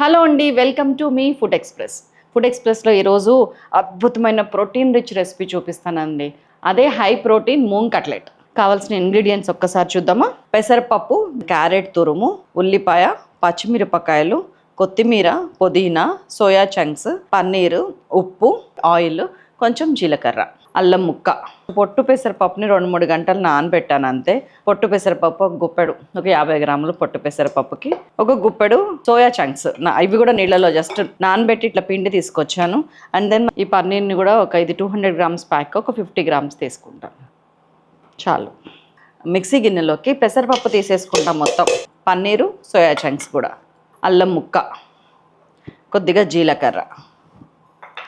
Hello అండి welcome to మీ Food Express. Food ఎక్స్ప్రెస్లో ఈరోజు అద్భుతమైన ప్రోటీన్ రిచ్ రెసిపీ చూపిస్తానండి. అదే హై ప్రోటీన్ మూంగ్ కట్లెట్. కావాల్సిన ఇంగ్రీడియంట్స్ ఒక్కసారి చూద్దామా? పెసరపప్పు క్యారెట్ తురుము ఉల్లిపాయ పచ్చిమిరపకాయలు కొత్తిమీర పుదీనా సోయా చంక్స్ పన్నీరు ఉప్పు ఆయిల్ కొంచెం జీలకర్ర. అల్లం ముక్క. పొట్టు పెసరపప్పుని రెండు మూడు గంటలు నానబెట్టాను అంతే. పొట్టు పెసరపప్పు ఒక గుప్పెడు ఒక యాభై గ్రాములు పొట్టు పెసరపప్పుకి. ఒక గుప్పెడు సోయా చంక్స్. నా ఇవి కూడా నీళ్ళలో జస్ట్ నానబెట్టి ఇట్లా పిండి తీసుకొచ్చాను. అండ్ దెన్ ఈ పన్నీర్ని కూడా ఒక ఇది టూ హండ్రెడ్ గ్రామ్స్ ప్యాక్ ఒక ఫిఫ్టీ గ్రామ్స్ తీసుకుంటాను. చాలు. మిక్సీ గిన్నెలోకి పెసరపప్పు తీసేసుకుంటాం మొత్తం. పన్నీరు సోయా చంక్స్ కూడా. అల్లం ముక్క. కొద్దిగా జీలకర్ర.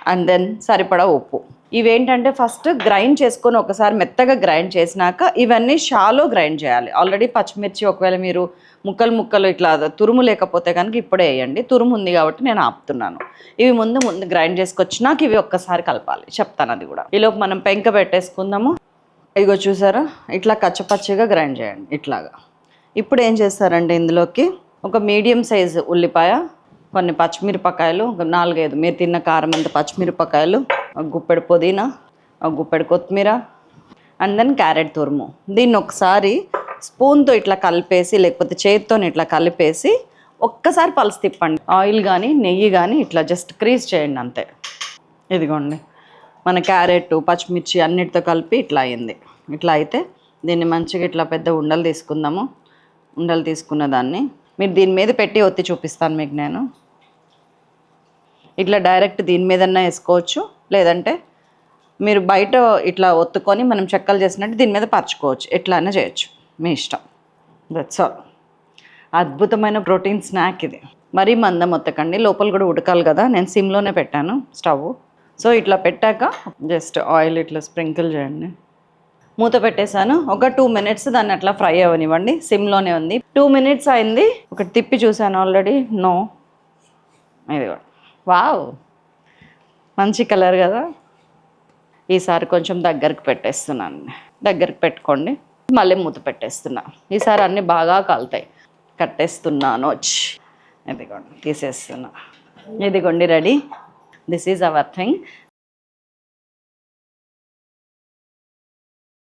అండ్ దెన్ సరిపడా ఉప్పు. ఇవేంటంటే ఫస్ట్ గ్రైండ్ చేసుకొని ఒకసారి మెత్తగా గ్రైండ్ చేసినాక ఇవన్నీ షాలో గ్రైండ్ చేయాలి. ఆల్రెడీ పచ్చిమిర్చి ఒకవేళ మీరు ముక్కలు ముక్కలు ఇట్లా తురుము లేకపోతే కనుక ఇప్పుడే వేయండి. తురుము ఉంది కాబట్టి నేను ఆపుతున్నాను. ఇవి ముందు ముందు గ్రైండ్ చేసుకొచ్చినాక ఇవి ఒక్కసారి కలపాలి. చెప్తాను అది కూడా. ఈలోపు మనం పెంక పెట్టేసుకుందాము. ఇగో చూసారా? ఇట్లా కచ్చపచ్చిగా గ్రైండ్ చేయండి. ఇట్లాగా. ఇప్పుడు ఏం చేస్తారంటే ఇందులోకి? ఒక మీడియం సైజు ఉల్లిపాయ కొన్ని పచ్చిమిరపకాయలు ఒక నాలుగైదు. మీరు తిన్న కారం అంత పచ్చిమిరపకాయలు. ఒక గుప్పెడు పుదీనా ఒక గుప్పెడు కొత్తిమీర అండ్ దెన్ క్యారెట్ తురుము. దీన్ని ఒకసారి స్పూన్తో ఇట్లా కలిపేసి లేకపోతే చేతితో ఇట్లా కలిపేసి ఒక్కసారి పలుసు తిప్పండి. ఆయిల్ కానీ నెయ్యి కానీ ఇట్లా జస్ట్ క్రీజ్ చేయండి అంతే. ఇదిగోండి. మన క్యారెట్ పచ్చిమిర్చి అన్నిటితో కలిపి ఇట్లా అయింది. ఇట్లా అయితే దీన్ని మంచిగా ఇట్లా పెద్ద ఉండలు తీసుకుందాము. ఉండలు తీసుకున్న దాన్ని. మీరు దీని మీద పెట్టి ఒత్తి చూపిస్తాను మీకు నేను. ఇట్లా డైరెక్ట్ దీని మీదన్నా వేసుకోవచ్చు. లేదంటే మీరు బయట ఇట్లా ఒత్తుకొని మనం చెక్కలు చేసినట్టు దీని మీద పరచుకోవచ్చు. ఎట్లా చేయొచ్చు. మీ ఇష్టం. దట్స్ ఆల్ అద్భుతమైన ప్రోటీన్ స్నాక్ ఇది. మరీ మందం ఒత్తకండి. లోపల కూడా ఉడకాలి కదా. నేను సిమ్లోనే పెట్టాను. స్టవ్. సో ఇట్లా పెట్టాక జస్ట్ ఆయిల్ ఇట్లా స్ప్రింకిల్ చేయండి. మూత పెట్టేశాను. ఒక టూ మినిట్స్ దాన్ని అట్లా ఫ్రై అవ్వనివ్వండి. సిమ్లోనే ఉంది. టూ మినిట్స్ అయింది. ఒకటి తిప్పి చూశాను ఆల్రెడీ. నో. ఇది వావ్. మంచి కలర్ కదా? ఈసారి కొంచెం దగ్గరకు పెట్టేస్తున్నాను. దగ్గరకు పెట్టుకోండి. మళ్ళీ మూత పెట్టేస్తున్నా. ఈసారి అన్నీ బాగా కాలుతాయి. కట్టేస్తున్నాను వచ్చి ఇదిగోండి తీసేస్తున్నా. ఇదిగోండి ready. This is our thing